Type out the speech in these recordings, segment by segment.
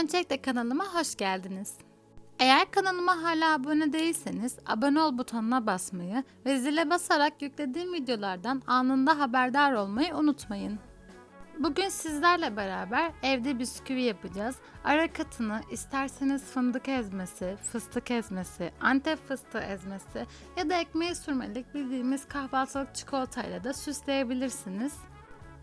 Öncelikle kanalıma hoş geldiniz. Eğer kanalıma hala abone değilseniz abone ol butonuna basmayı ve zile basarak yüklediğim videolardan anında haberdar olmayı unutmayın. Bugün sizlerle beraber evde bisküvi yapacağız. Ara katını isterseniz fındık ezmesi, fıstık ezmesi, antep fıstığı ezmesi ya da ekmeği sürmelik bildiğimiz kahvaltılık çikolatayla da süsleyebilirsiniz.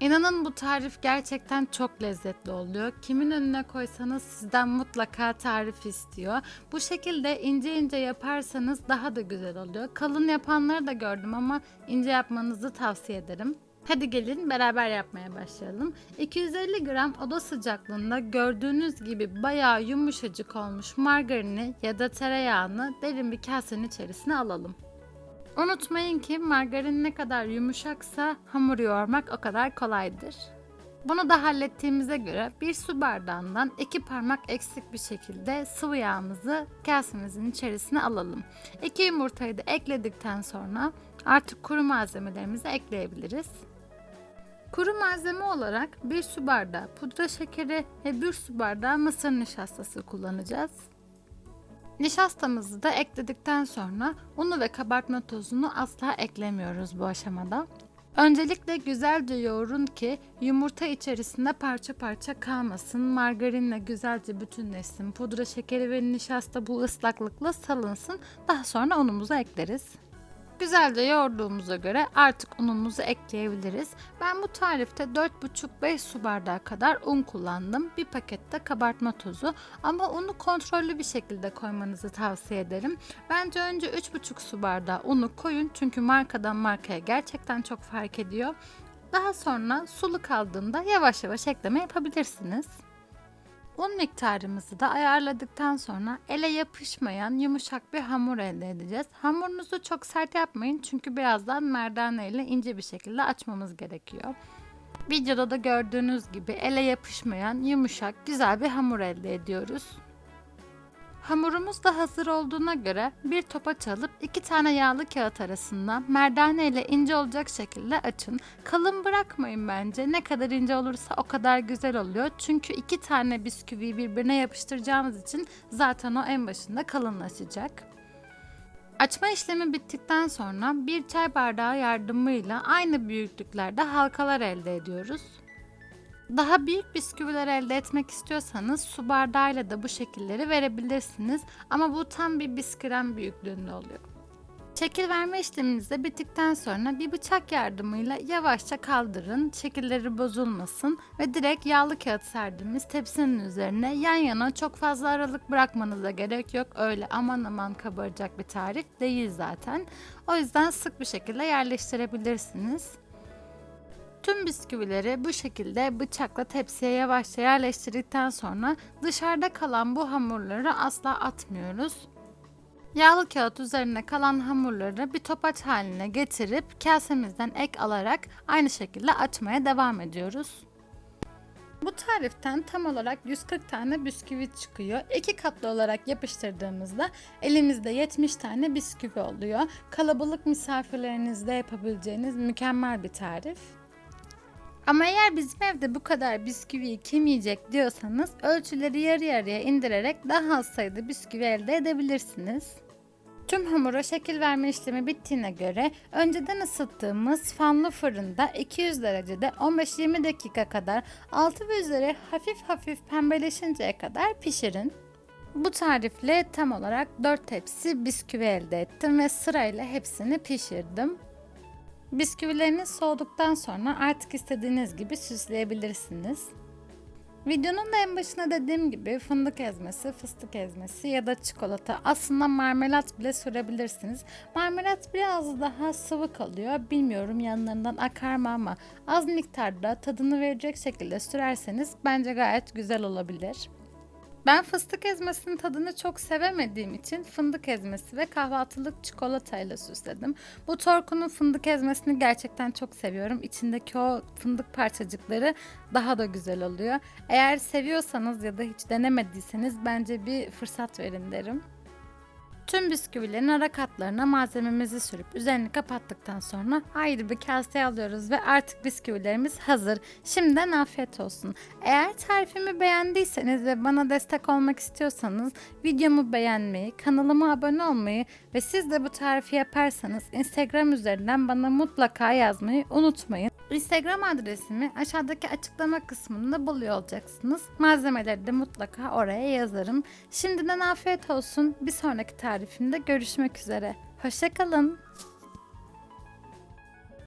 İnanın bu tarif gerçekten çok lezzetli oluyor. Kimin önüne koysanız sizden mutlaka tarif istiyor. Bu şekilde ince ince yaparsanız daha da güzel oluyor. Kalın yapanları da gördüm ama ince yapmanızı tavsiye ederim. Hadi gelin beraber yapmaya başlayalım. 250 gram oda sıcaklığında gördüğünüz gibi bayağı yumuşacık olmuş margarini ya da tereyağını derin bir kasenin içerisine alalım. Unutmayın ki margarin ne kadar yumuşaksa hamur yoğurmak o kadar kolaydır. Bunu da hallettiğimize göre bir su bardağından iki parmak eksik bir şekilde sıvı yağımızı kasemizin içerisine alalım. İki yumurtayı da ekledikten sonra artık kuru malzemelerimizi ekleyebiliriz. Kuru malzeme olarak bir su bardağı pudra şekeri ve bir su bardağı mısır nişastası kullanacağız. Nişastamızı da ekledikten sonra unu ve kabartma tozunu asla eklemiyoruz bu aşamada. Öncelikle güzelce yoğurun ki yumurta içerisinde parça parça kalmasın. Margarinle güzelce bütünleşsin. Pudra şekeri ve nişasta bu ıslaklıkla salınsın. Daha sonra unumuzu ekleriz. Güzelce yoğurduğumuza göre artık unumuzu ekleyebiliriz. Ben bu tarifte 4,5-5 su bardağı kadar un kullandım. Bir pakette kabartma tozu ama unu kontrollü bir şekilde koymanızı tavsiye ederim. Bence önce 3,5 su bardağı unu koyun çünkü markadan markaya gerçekten çok fark ediyor. Daha sonra sulu kaldığında yavaş yavaş ekleme yapabilirsiniz. Un miktarımızı da ayarladıktan sonra ele yapışmayan yumuşak bir hamur elde edeceğiz. Hamurunuzu çok sert yapmayın çünkü birazdan merdane ile ince bir şekilde açmamız gerekiyor. Videoda da gördüğünüz gibi ele yapışmayan yumuşak güzel bir hamur elde ediyoruz. Hamurumuz da hazır olduğuna göre bir topaç alıp iki tane yağlı kağıt arasında merdane ile ince olacak şekilde açın. Kalın bırakmayın bence. Ne kadar ince olursa o kadar güzel oluyor. Çünkü iki tane bisküviyi birbirine yapıştıracağımız için zaten o en başında kalınlaşacak. Açma işlemi bittikten sonra bir çay bardağı yardımıyla aynı büyüklüklerde halkalar elde ediyoruz. Daha büyük bisküviler elde etmek istiyorsanız su bardağıyla da bu şekilleri verebilirsiniz. Ama bu tam bir biskrem büyüklüğünde oluyor. Şekil verme işleminiz bittikten sonra bir bıçak yardımıyla yavaşça kaldırın, şekilleri bozulmasın ve direkt yağlı kağıt serdiğimiz tepsinin üzerine yan yana çok fazla aralık bırakmanıza gerek yok. Öyle aman aman kabaracak bir tarif değil zaten. O yüzden sık bir şekilde yerleştirebilirsiniz. Tüm bisküvileri bu şekilde bıçakla tepsiye yavaşça yerleştirdikten sonra dışarıda kalan bu hamurları asla atmıyoruz. Yağlı kağıt üzerine kalan hamurları bir topaç haline getirip kasemizden ek alarak aynı şekilde açmaya devam ediyoruz. Bu tariften tam olarak 140 tane bisküvi çıkıyor. İki katlı olarak yapıştırdığımızda elimizde 70 tane bisküvi oluyor. Kalabalık misafirlerinizde yapabileceğiniz mükemmel bir tarif. Ama eğer bizim evde bu kadar bisküviyi kim yiyecek diyorsanız ölçüleri yarı yarıya indirerek daha az sayıda bisküvi elde edebilirsiniz. Tüm hamura şekil verme işlemi bittiğine göre önceden ısıttığımız fanlı fırında 200 derecede 15-20 dakika kadar altı ve üzeri hafif hafif pembeleşinceye kadar pişirin. Bu tarifle tam olarak 4 tepsi bisküvi elde ettim ve sırayla hepsini pişirdim. Bisküvileriniz soğuduktan sonra artık istediğiniz gibi süsleyebilirsiniz. Videonun da en başına dediğim gibi fındık ezmesi, fıstık ezmesi ya da çikolata aslında marmelat bile sürebilirsiniz. Marmelat biraz daha sıvı kalıyor. Bilmiyorum yanlarından akar mı ama az miktarda tadını verecek şekilde sürerseniz bence gayet güzel olabilir. Ben fıstık ezmesinin tadını çok sevemediğim için fındık ezmesi ve kahvaltılık çikolatayla süsledim. Bu Torku'nun fındık ezmesini gerçekten çok seviyorum. İçindeki o fındık parçacıkları daha da güzel oluyor. Eğer seviyorsanız ya da hiç denemediyseniz bence bir fırsat verin derim. Tüm bisküvilerin ara katlarına malzememizi sürüp üzerini kapattıktan sonra ayrı bir kaseye alıyoruz ve artık bisküvilerimiz hazır. Şimdiden afiyet olsun. Eğer tarifimi beğendiyseniz ve bana destek olmak istiyorsanız videomu beğenmeyi, kanalıma abone olmayı ve siz de bu tarifi yaparsanız Instagram üzerinden bana mutlaka yazmayı unutmayın. Instagram adresimi aşağıdaki açıklama kısmında buluyor olacaksınız. Malzemeleri de mutlaka oraya yazarım. Şimdiden afiyet olsun. Bir sonraki tarifimde görüşmek üzere. Hoşçakalın.